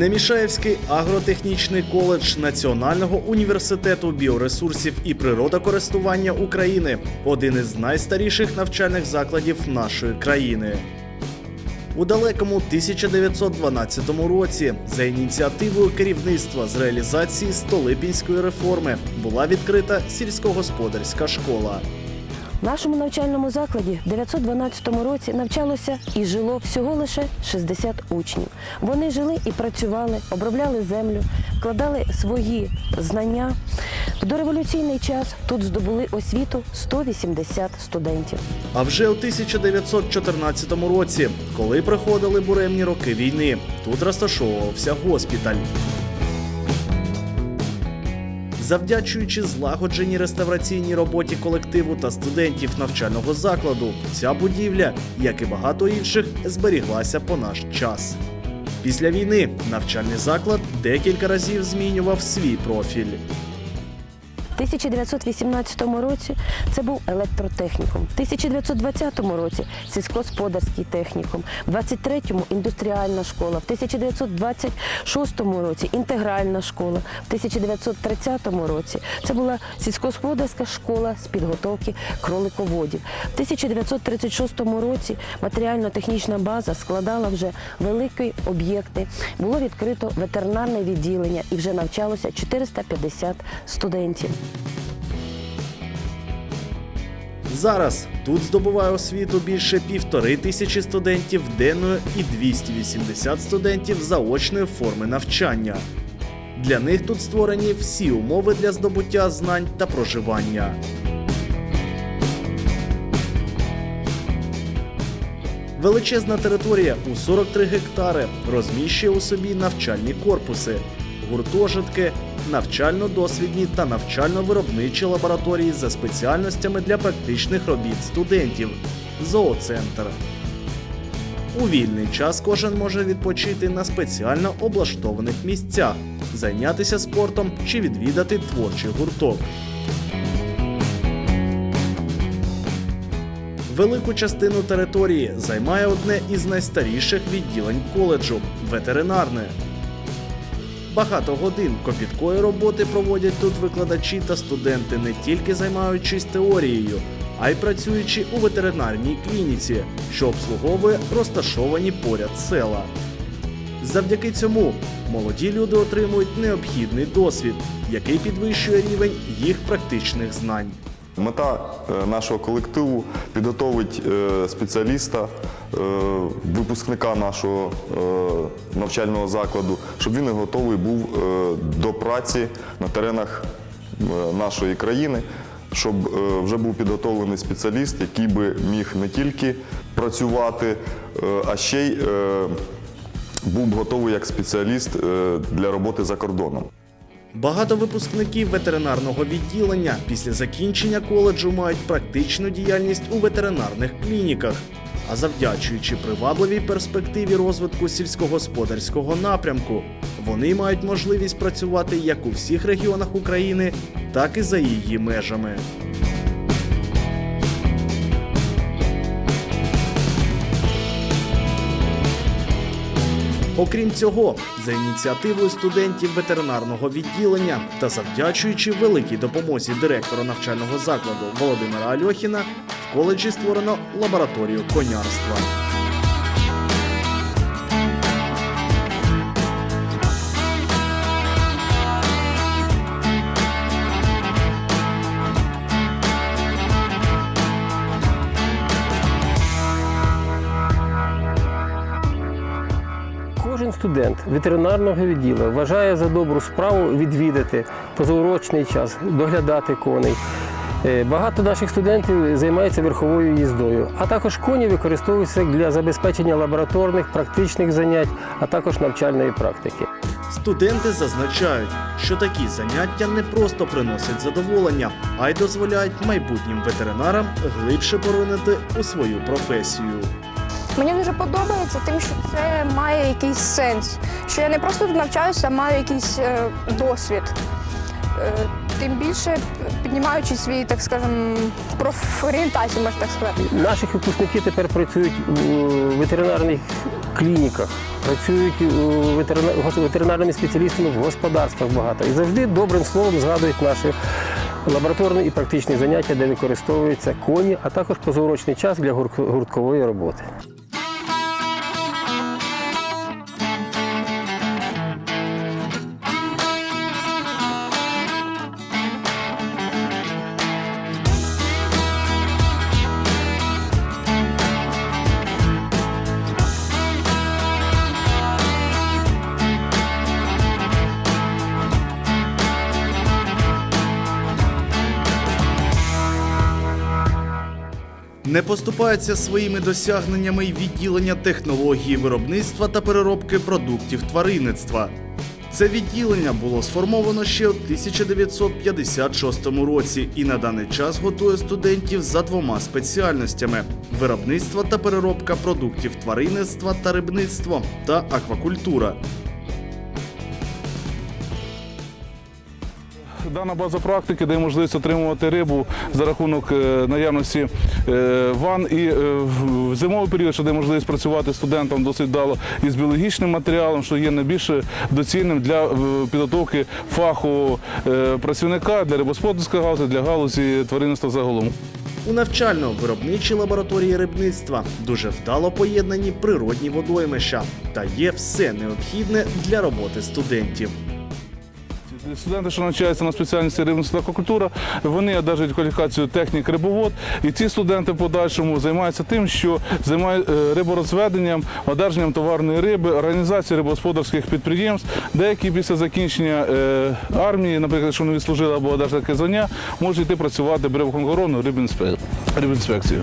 Немішаєвський агротехнічний коледж Національного університету біоресурсів і природокористування України один із найстаріших навчальних закладів нашої країни. У далекому 1912 році за ініціативою керівництва з реалізації Столипінської реформи була відкрита сільськогосподарська школа. Нашому навчальному закладі в 912 році навчалося і жило всього лише 60 учнів. Вони жили і працювали, обробляли землю, вкладали свої знання. В дореволюційний час тут здобули освіту 180 студентів. А вже у 1914 році, коли приходили буремні роки війни, тут розташовувався госпіталь. Завдячуючи злагодженій реставраційній роботі колективу та студентів навчального закладу, ця будівля, як і багато інших, зберіглася по наш час. Після війни навчальний заклад декілька разів змінював свій профіль. В 1918 році це був електротехнікум, в 1920 році сільськогосподарський технікум, в 23-му індустріальна школа, в 1926 році інтегральна школа, в 1930 році це була сільськогосподарська школа з підготовки кролиководів. В 1936 році матеріально-технічна база складала вже великі об'єкти. Було відкрито ветеринарне відділення і вже навчалося 450 студентів. Зараз тут здобуває освіту більше півтори тисячі студентів денної і 280 студентів заочної форми навчання. Для них тут створені всі умови для здобуття знань та проживання. Величезна територія у 43 гектари розміщує у собі навчальні корпуси, гуртожитки, навчально-дослідні та навчально-виробничі лабораторії за спеціальностями для практичних робіт студентів, зооцентр. У вільний час кожен може відпочити на спеціально облаштованих місцях, зайнятися спортом чи відвідати творчий гурток. Велику частину території займає одне із найстаріших відділень коледжу ветеринарне. Багато годин копіткої роботи проводять тут викладачі та студенти, не тільки займаючись теорією, а й працюючи у ветеринарній клініці, що обслуговує розташовані поряд села. Завдяки цьому молоді люди отримують необхідний досвід, який підвищує рівень їх практичних знань. Мета е, нашого колективу підготовить е, спеціаліста, е, випускника нашого навчального закладу, щоб він готовий був до праці на теренах нашої країни, щоб вже був підготовлений спеціаліст, який би міг не тільки працювати, а ще й був готовий як спеціаліст для роботи за кордоном. Багато випускників ветеринарного відділення після закінчення коледжу мають практичну діяльність у ветеринарних клініках. А завдячуючи привабливій перспективі розвитку сільськогосподарського напрямку, вони мають можливість працювати як у всіх регіонах України, так і за її межами. Окрім цього, за ініціативою студентів ветеринарного відділення та завдячуючи великій допомозі директора навчального закладу Володимира Альохіна, в коледжі створено лабораторію конярства. Студент ветеринарного відділу вважає за добру справу відвідати позаурочний час, доглядати коней. Е, Багато наших студентів займаються верховою їздою, а також коні використовуються для забезпечення лабораторних, практичних занять, а також навчальної практики. Студенти зазначають, що такі заняття не просто приносять задоволення, а й дозволяють майбутнім ветеринарам глибше поринути у свою професію. Мені дуже подобається тим, що це має якийсь сенс. Що я не просто навчаюся, а маю якийсь е, досвід. Е, тим більше піднімаючи свій, так скажем, профорієнтацію, можна так сказати. Наші випускники тепер працюють у ветеринарних клініках, працюють у ветерина- ветеринарними спеціалістами в господарствах багато. І завжди добрим словом згадують наші лабораторні і практичні заняття, де використовуються коні, а також позаурочний час для гур- гурткової роботи. Не поступаються своїми досягненнями й відділення технології виробництва та переробки продуктів тваринництва. Це відділення було сформовано ще у 1956 році і на даний час готує студентів за двома спеціальностями: виробництво та переробка продуктів тваринництва та рибництво та аквакультура. Дана база практики дає можливість отримувати рибу за рахунок е, наявності е, ван і е, в зимовий період, що дає можливість працювати студентам досить вдало із біологічним матеріалом, що є найбільш доцільним для підготовки е, працівника для рибосподарської галузі, для галузі тваринництва загалом. У навчально-виробничій лабораторії рибництва дуже вдало поєднані природні водоймища та є все необхідне для роботи студентів. Студенти, що навчаються на спеціальності рибництва аквакультура, вони одержують кваліфікацію технік рибовод. І ці студенти в подальшому займаються тим, що займають е, риборозведенням, одержанням товарної риби, організацією рибогосподарських підприємств. Деякі після закінчення е, армії, наприклад, якщо вони відслужили або одержали таке звання, можуть йти працювати в рибінспекцію.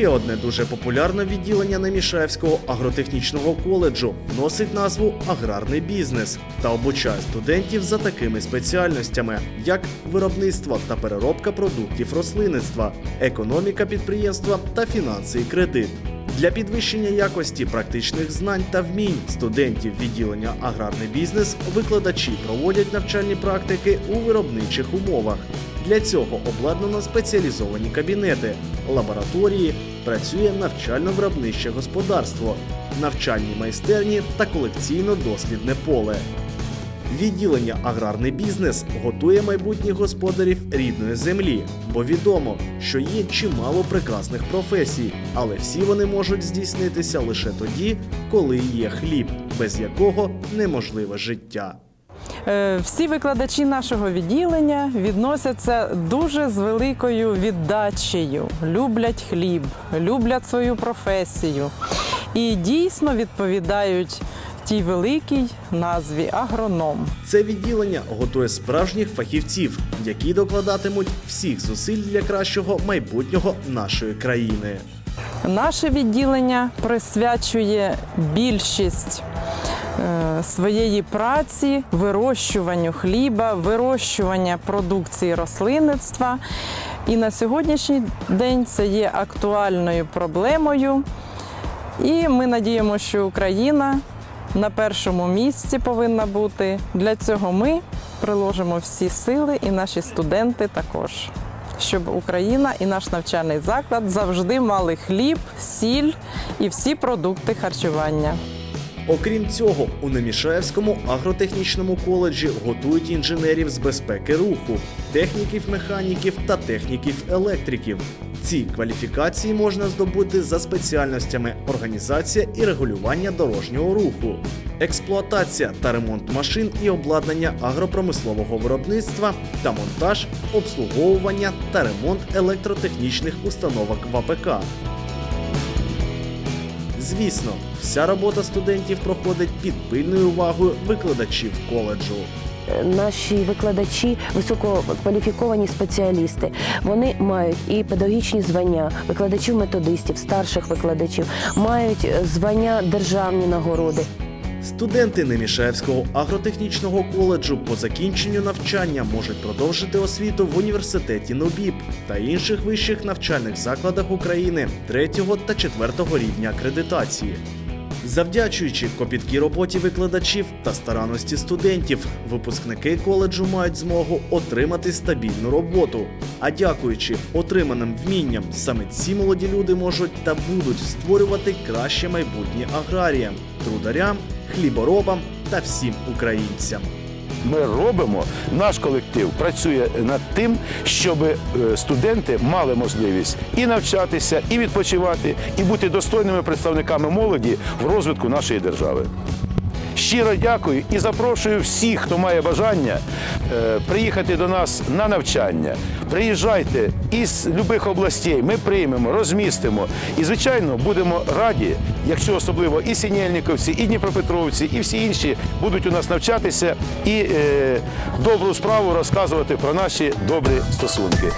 Ще одне дуже популярне відділення Немішаєвського агротехнічного коледжу носить назву Аграрний бізнес та обучає студентів за такими спеціальностями, як виробництво та переробка продуктів рослинництва, економіка підприємства та фінанси і кредит. Для підвищення якості практичних знань та вмінь студентів відділення Аграрний бізнес викладачі проводять навчальні практики у виробничих умовах. Для цього обладнано спеціалізовані кабінети, лабораторії, працює навчально-виробниче господарство, навчальні майстерні та колекційно-дослідне поле. Відділення Аграрний бізнес готує майбутніх господарів рідної землі, бо відомо, що є чимало прекрасних професій, але всі вони можуть здійснитися лише тоді, коли є хліб, без якого неможливе життя. Е, Всі викладачі нашого відділення відносяться дуже з великою віддачею, люблять хліб, люблять свою професію і дійсно відповідають тій великій назві агроном. Це відділення готує справжніх фахівців, які докладатимуть всіх зусиль для кращого майбутнього нашої країни. Наше відділення присвячує більшість своєї праці вирощуванню хліба, вирощування продукції рослинництва. І на сьогоднішній день це є актуальною проблемою. І ми надіємося, що Україна на першому місці повинна бути. Для цього ми приложимо всі сили і наші студенти також. Щоб Україна і наш навчальний заклад завжди мали хліб, сіль і всі продукти харчування. Окрім цього, у Немішаєвському агротехнічному коледжі готують інженерів з безпеки руху, техніків, механіків та техніків електриків. Ці кваліфікації можна здобути за спеціальностями організація і регулювання дорожнього руху, експлуатація та ремонт машин і обладнання агропромислового виробництва та монтаж, обслуговування та ремонт електротехнічних установок в АПК. Звісно, вся робота студентів проходить під пильною увагою викладачів коледжу. Наші викладачі висококваліфіковані спеціалісти. Вони мають і педагогічні звання викладачів-методистів, старших викладачів, мають звання державні нагороди. Студенти Немішевського агротехнічного коледжу по закінченню навчання можуть продовжити освіту в університеті НОБІП та інших вищих навчальних закладах України 3 та 4 рівня акредитації. Завдячуючи копіткій роботі викладачів та старанності студентів, випускники коледжу мають змогу отримати стабільну роботу. А дякуючи отриманим вмінням, саме ці молоді люди можуть та будуть створювати краще майбутнє аграріям, трударям, хліборобам та всім українцям. Ми робимо, наш колектив працює над тим, щоб е, студенти мали можливість і навчатися, і відпочивати, і бути достойними представниками молоді в розвитку нашої держави. Щиро дякую і запрошую всіх, хто має бажання е, приїхати до нас на навчання. Приїжджайте із будь-яких областей, ми приймемо, розмістимо. І, звичайно, будемо раді, якщо особливо і Сінєльниковці, і Дніпропетровці, і всі інші будуть у нас навчатися і е, добру справу розказувати про наші добрі стосунки.